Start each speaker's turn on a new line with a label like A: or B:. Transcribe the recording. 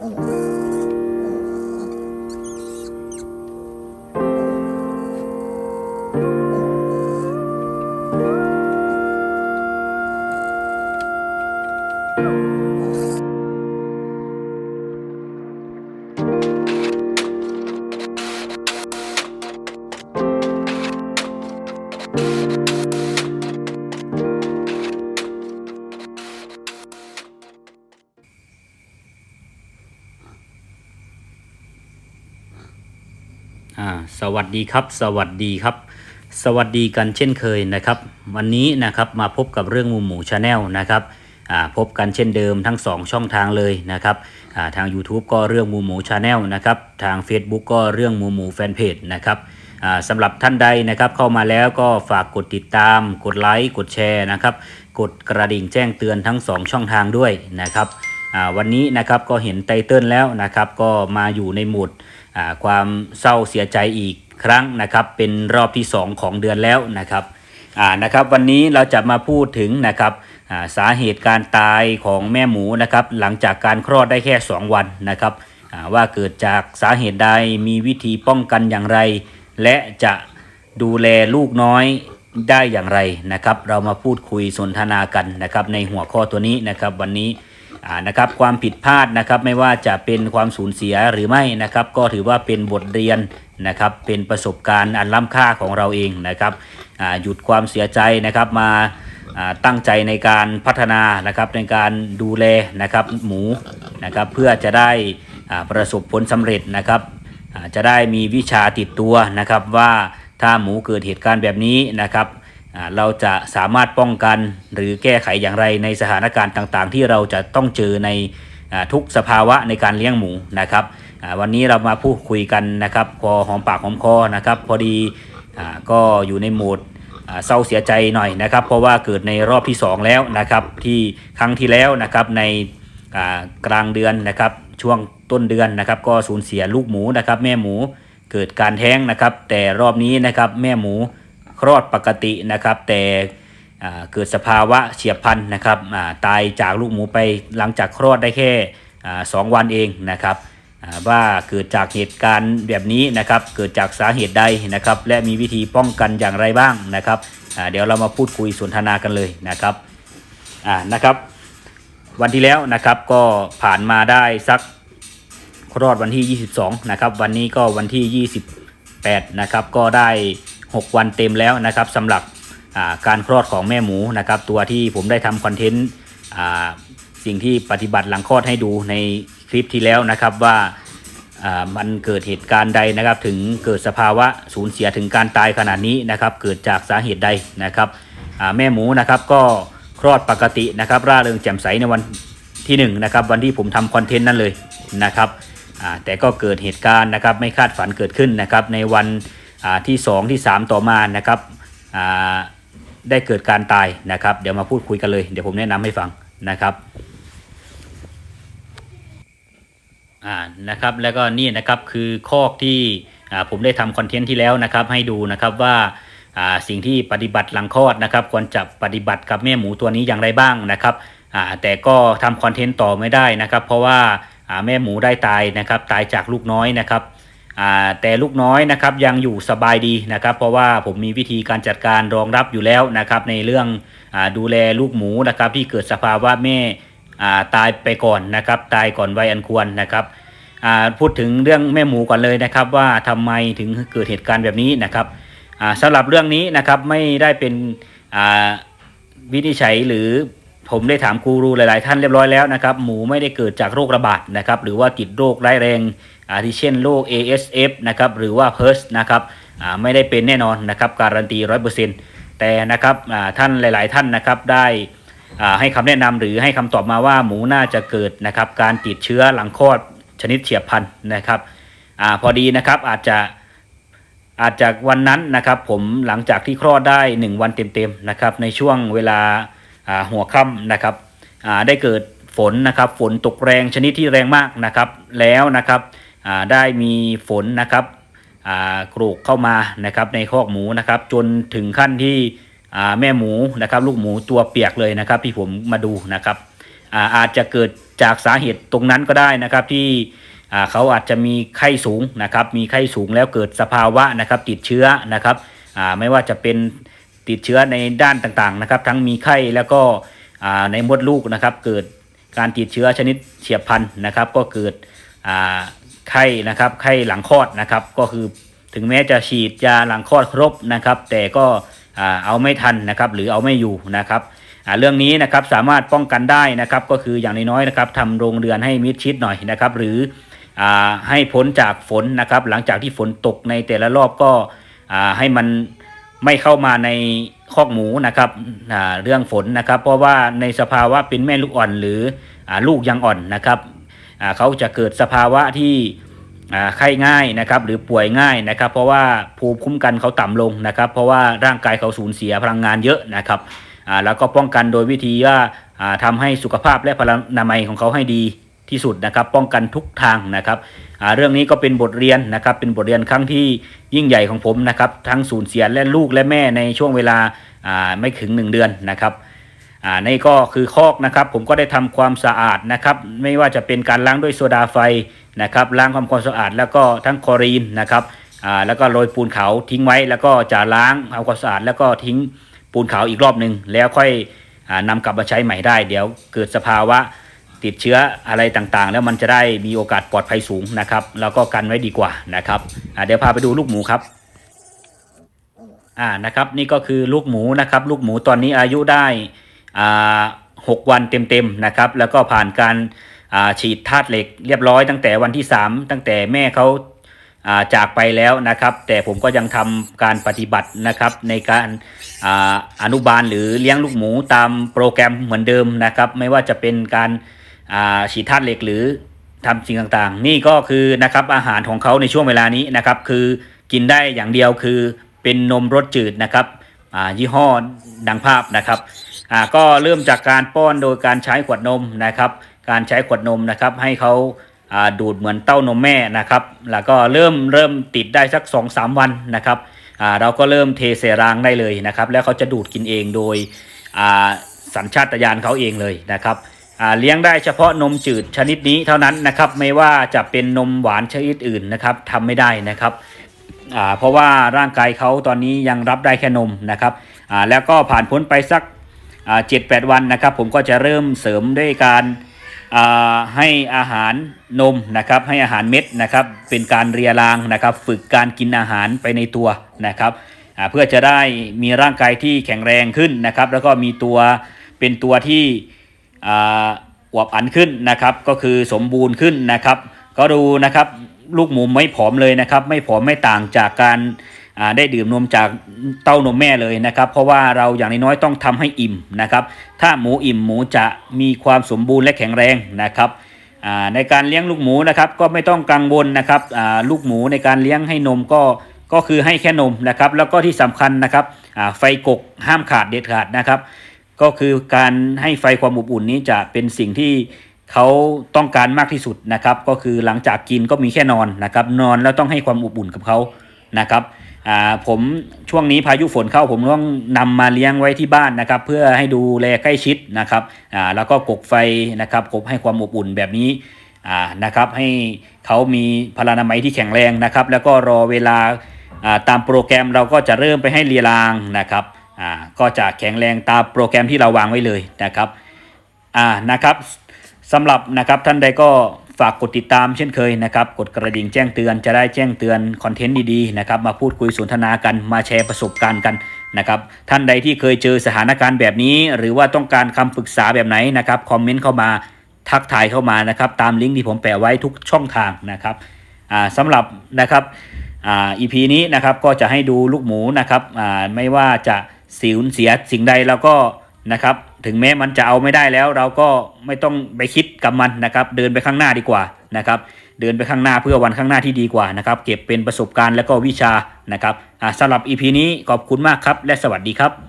A: อ่ วัสดีครับ สวัสดีครับ สวัสดีกันเช่นเคยนะครับ วันนี้นะครับมาพบกับเรื่องมูหมูชาแนลนะครับพบกันเช่นเดิมทั้ง 2 ช่องทางเลยนะครับทาง YouTube ก็เรื่องมูหมูชาแนลนะครับทาง Facebook ก็เรื่องมูหมูแฟนเพจนะครับสำหรับท่านใดนะครับเข้ามาแล้วก็ฝากกดติดตาม กดไลค์กดแชร์นะครับกดกระดิ่งแจ้งเตือนทั้ง 2 ช่องทางด้วยนะครับวันนี้นะครับก็เห็นไตเติลแล้วนะครับก็มาอยู่ในหมดความเศร้าเสียใจอีก ครั้งนะครับเป็นรอบที่ 2 ของเดือนแล้วนะครับอ่านะครับวันนี้เราจะมาพูดถึงนะครับสาเหตุการตายของแม่หมูนะครับหลังจากการคลอดได้แค่ 2 วันนะครับว่าเกิดจากสาเหตุใดมีวิธีป้องกันอย่างไร และจะดูแลลูกน้อยได้อย่างไรนะครับ เรามาพูดคุยสนทนากันนะครับในหัวข้อตัวนี้นะครับวันนี้ อ่านะครับความผิดพลาดนะครับไม่ว่าจะเป็นความสูญเสียหรือไม่นะครับ ก็ถือว่าเป็นบทเรียนนะครับ เป็นประสบการณ์อันล้ำค่าของเราเองนะครับอ่าหยุดความเสียใจนะครับมาอ่าตั้งใจในการพัฒนานะครับในการดูแลนะครับหมูนะครับเพื่อจะได้อ่าประสบผลสำเร็จนะครับอ่าจะได้มีวิชาติดตัวนะครับว่าถ้าหมูเกิดเหตุการณ์แบบนี้นะครับ เราจะสามารถป้องกันหรือแก้ไขอย่างไรในสถานการณ์ต่างๆ ที่เราจะต้องเจอในทุกสภาวะในการเลี้ยงหมูนะครับวันนี้เรามาพูดคุยกันนะครับ พอหอมปากหอมคอนะครับ พอดีอก็อยู่ในโหมดเศร้าเสียใจหน่อยนะครับ เพราะว่าเกิดในรอบที่ 2 แล้วนะครับ ที่ครั้งที่แล้วนะครับในกลางเดือนนะครับ ช่วงต้นเดือนนะครับ ก็สูญเสียลูกหมูนะครับ แม่หมูเกิดการแท้งนะครับ แต่รอบนี้นะครับแม่หมู คลอดปกตินะครับ แต่เกิดสภาวะเฉียบพลันนะครับตายจากลูกหมูไปหลังจากคลอดได้แค่สองวันเองนะครับว่าเกิดจากเหตุการณ์แบบนี้นะครับ เกิดจากสาเหตุใดนะครับ และมีวิธีป้องกันอย่างไรบ้างนะครับเดี๋ยวเรามาพูดคุยสนทนากันเลยนะครับอ่านะครับ วันที่แล้วนะครับก็ผ่านมาได้สักคลอดวันที่ 22นะครับ วันนี้ก็วันที่ 28นะครับก็ได้ 6 วันเต็มแล้วนะครับสำหรับการคลอดของแม่หมูนะครับตัวที่ผมได้ทำคอนเทนต์สิ่งที่ปฏิบัติหลังคลอดให้ดูในคลิปที่แล้วนะครับว่ามันเกิดเหตุการณ์ใดนะครับถึงเกิดสภาวะสูญเสียถึงการตายขนาดนี้นะครับเกิดจากสาเหตุใดนะครับแม่หมูนะครับก็คลอดปกตินะครับร่าเริงแจ่มใสในวันที่หนึ่งนะครับวันที่ผมทำคอนเทนต์นั้นเลยนะครับแต่ก็เกิดเหตุการณ์นะครับไม่คาดฝันเกิดขึ้นนะครับในวัน ที่ 2 ที่ 3 ต่อมานะครับอ่าได้เกิดการตายนะครับ เดี๋ยวมาพูดคุยกันเลยเดี๋ยวผมแนะนำให้ฟังนะครับอ่านะครับแล้วก็นี่นะครับคือคอกที่อ่าผมได้ทำคอนเทนต์ที่แล้วนะครับ ให้ดูนะครับว่าอ่าสิ่งที่ปฏิบัติหลังคลอดนะครับ ควรจะปฏิบัติกับแม่หมูตัวนี้อย่างไรบ้างนะครับอ่าแต่ก็ทำคอนเทนต์ต่อไม่ได้นะครับ เพราะว่าอ่าแม่หมูได้ตายนะครับ ตายจากลูกน้อยนะครับ แต่ลูกน้อยนะครับยังอยู่สบายดีนะครับ เพราะว่าผมมีวิธีการจัดการรองรับอยู่แล้วนะครับ ในเรื่องอดูแลลูกหมูนะครับที่เกิดสภาวะแม่ตายไปก่อนนะครับ ตายก่อนวัยอันควรนะครับพูดถึงเรื่องแม่หมูก่อนเลยนะครับ ว่าทำไมถึงเกิดเหตุการณ์แบบนี้นะครับอ่าสำหรับเรื่องนี้นะครับไม่ได้เป็นวินิจฉัยหรือ ผมได้ถามกูรูหลาย ๆ ท่านเรียบร้อยแล้วนะครับ หมูไม่ได้เกิดจากโรคระบาดนะครับ หรือว่าติดโรคร้ายแรง อาทิเช่นโรค ASF นะครับ หรือว่า PERS นะครับอ่าไม่ได้เป็นแน่นอนนะครับ การันตีร้อยเปอร์เซ็นต์แต่นะครับท่านหลาย ๆ ท่านนะครับได้อ่าให้คำแนะนำหรือให้คำตอบมาว่าหมูน่าจะเกิดนะครับการติดเชื้อหลังคลอดชนิดเฉียบพลันนะครับอาพอดีนะครับอาจจะอาจจากวันนั้นนะครับผมหลังจากที่คลอดได้ 1 วันเต็ม ๆ นะครับในช่วงเวลา หัวค่ำนะครับได้เกิดฝนนะครับฝนตกแรงชนิดที่แรงมากนะครับแล้วนะครับได้มีฝนนะครับกรูกเข้ามานะครับในคอกหมูนะครับจนถึงขั้นที่แม่หมูนะครับลูกหมูตัวเปียกเลยนะครับที่ผมมาดูนะครับอาอาจจะเกิดจากสาเหตุตรงนั้นก็ได้นะครับที่เขาอาจจะมีไข้สูงนะครับมีไข้สูงแล้วเกิดสภาวะนะครับติดเชื้อนะครับไม่ว่าจะเป็น ติดเชื้อในด้านต่างๆนะครับ ทั้งมีไข้แล้วก็ในมดลูกนะครับ เกิดการติดเชื้อชนิดเฉียบพลันนะครับ ก็เกิดไข้นะครับไข้หลังคลอดนะครับ ก็คือถึงแม้จะฉีดยาหลังคลอดครบนะครับ แต่ก็เอาไม่ทันนะครับ หรือเอาไม่อยู่นะครับเรื่องนี้นะครับสามารถป้องกันได้นะครับ ก็คืออย่างน้อยๆนะครับทำโรงเรือนให้มิดชิดหน่อยนะครับ หรือให้พ้นจากฝนนะครับ หลังจากที่ฝนตกในแต่ละรอบก็ให้มัน ไม่เข้ามาในคอกหมูนะครับเรื่องฝนนะครับ เพราะว่าในสภาวะเป็นแม่ลูกอ่อนหรืออลูกยังอ่อนนะครับเขาจะเกิดสภาวะที่ไข้ง่ายนะครับหรือป่วยง่ายนะครับ เพราะว่าภูมิคุ้มกันเขาต่ำลงนะครับ เพราะว่าร่างกายเขาสูญเสียพลังงานเยอะนะครับแล้วก็ป้องกันโดยวิธีว่าอ่าทำให้สุขภาพและพลานามัยของเขาให้ดีที่สุดนะครับ ป้องกันทุกทางนะครับ เรื่องนี้ก็เป็นบทเรียนนะครับเป็นบทเรียนครั้งที่ยิ่งใหญ่ของผมนะครับทั้งสูญเสียและลูกและแม่ในช่วงเวลาไม่ถึง 1 เดือนนะครับอ่านี่ก็คือคอกนะครับ ผมก็ได้ทำความสะอาดนะครับ ไม่ว่าจะเป็นการล้างด้วยโซดาไฟนะครับ ล้างความความสะอาด แล้วก็ทั้งคลอรีนนะครับอ่าแล้วก็โรยปูนขาวทิ้งไว้ แล้วก็จะล้างเอาความสะอาด แล้วก็ทิ้งปูนขาวอีกรอบหนึ่งแล้วค่อยอานำกลับมาใช้ใหม่ได้ เดี๋ยวเกิดสภาวะ ติดเชื้ออะไรต่างๆ แล้วมันจะได้มีโอกาสปลอดภัยสูงนะครับ แล้วก็กันไว้ดีกว่านะครับเดี๋ยวพาไปดูลูกหมูครับอ่านะครับนี่ก็คือลูกหมูนะครับ ลูกหมูตอนนี้อายุได้อ่าหกวันเต็มๆนะครับ แล้วก็ผ่านการอ่าฉีดธาตุเหล็กเรียบร้อยตั้งแต่วันที่ 3 ตั้งแต่แม่เขาจากไปแล้วนะครับ แต่ผมก็ยังทำการปฏิบัตินะครับในการออนุบาลหรือเลี้ยงลูกหมูตามโปรแกรมเหมือนเดิมนะครับ ไม่ว่าจะเป็นการ ฉีดธาตุเหล็กหรือทำสิ่งต่างๆ นี่ก็คือนะครับอาหารของเขาในช่วงเวลานี้นะครับคือกินได้อย่างเดียวคือเป็นนมรสจืดนะครับยี่ห้อดังภาพนะครับก็เริ่มจากการป้อนโดยการใช้ขวดนมนะครับ การใช้ขวดนมนะครับให้เขาดูดเหมือนเต้านมแม่นะครับ แล้วก็เริ่มเริ่มติดได้สัก2อสวันนะครับเราก็เริ่มเทเสรางได้เลยนะครับ แล้วเขาจะดูดกินเองโดยสัญชาตญาณเขาเองเลยนะครับ เลี้ยงได้เฉพาะนมจืดชนิดนี้เท่านั้นนะครับไม่ว่าจะเป็นนมหวานชนิดอื่นนะครับทำไม่ได้นะครับเพราะว่าร่างกายเขาตอนนี้ยังรับได้แค่นมนะครับแล้วก็ผ่านพ้นไปสักเจ็ดแปดวันนะครับ ผมก็จะเริ่มเสริมด้วยการาให้อาหารนมนะครับให้อาหารเม็ดนะครับเป็นการเรียรางนะครับ ฝึกการกินอาหารไปในตัวนะครับเพื่อจะได้มีร่างกายที่แข็งแรงขึ้นนะครับ แล้วก็มีตัวเป็นตัวที่ อวบอันขึ้นนะครับ ก็คือสมบูรณ์ขึ้นนะครับ ก็ดูนะครับลูกหมูไม่ผอมเลยนะครับ ไม่ผอมไม่ต่างจากการได้ดื่มนมจากเต้านมแม่เลยนะครับ เพราะว่าเราอย่างน้อยๆต้องทำให้อิ่มนะครับ ถ้าหมูอิ่มหมูจะมีความสมบูรณ์และแข็งแรงนะครับในการเลี้ยงลูกหมูนะครับก็ไม่ต้องกังวลนะครับลูกหมูในการเลี้ยงให้นมก็ก็คือให้แค่นมนะครับ แล้วก็ที่สำคัญนะครับไฟกกห้ามขาดเด็ดขาดนะครับ ก็คือการให้ไฟความอบอุ่นนี้จะเป็นสิ่งที่เขาต้องการมากที่สุดนะครับ ก็คือหลังจากกินก็มีแค่นอนนะครับ นอนแล้วต้องให้ความอบอุ่นกับเขานะครับผมช่วงนี้พายุฝนเข้าผมต้องนำมาเลี้ยงไว้ที่บ้านนะครับ เพื่อให้ดูแลใกล้ชิดนะครับแล้วก็กกไฟนะครับกบให้ความอบอุ่นแบบนี้นะครับให้เขามีพลานามัยที่แข็งแรงนะครับ แล้วก็รอเวลาอ่าตามโปรแกรมเราก็จะเริ่มไปให้เลียรางนะครับ อ่าก็จะแข็งแรงตามโปรแกรมที่เราวางไว้เลยนะครับอ่านะครับสำหรับนะครับท่านใดก็ฝากกดติดตามเช่นเคยนะครับ กดกระดิ่งแจ้งเตือนจะได้แจ้งเตือนคอนเทนต์ดีๆนะครับ มาพูดคุยสนทนากันมาแชร์ประสบการณ์กันนะครับ ท่านใดที่เคยเจอสถานการณ์แบบนี้ หรือว่าต้องการคำปรึกษาแบบไหนนะครับคอมเมนต์เข้ามาทักทายเข้ามานะครับ ตามลิงก์ที่ผมแปะไว้ทุกช่องทางนะครับอ่าสำหรับนะครับอ่า EP นี้นะครับก็จะให้ดูลูกหมูนะครับอ่าไม่ว่าจะ สิวเสียสิ่งใดเราก็นะครับ ถึงแม้มันจะเอาไม่ได้แล้ว เราก็ไม่ต้องไปคิดกับมันนะครับ เดินไปข้างหน้าดีกว่านะครับ เดินไปข้างหน้าเพื่อวันข้างหน้าที่ดีกว่านะครับ เก็บเป็นประสบการณ์และก็วิชานะครับสำหรับ EP นี้ขอบคุณมากครับ และสวัสดีครับ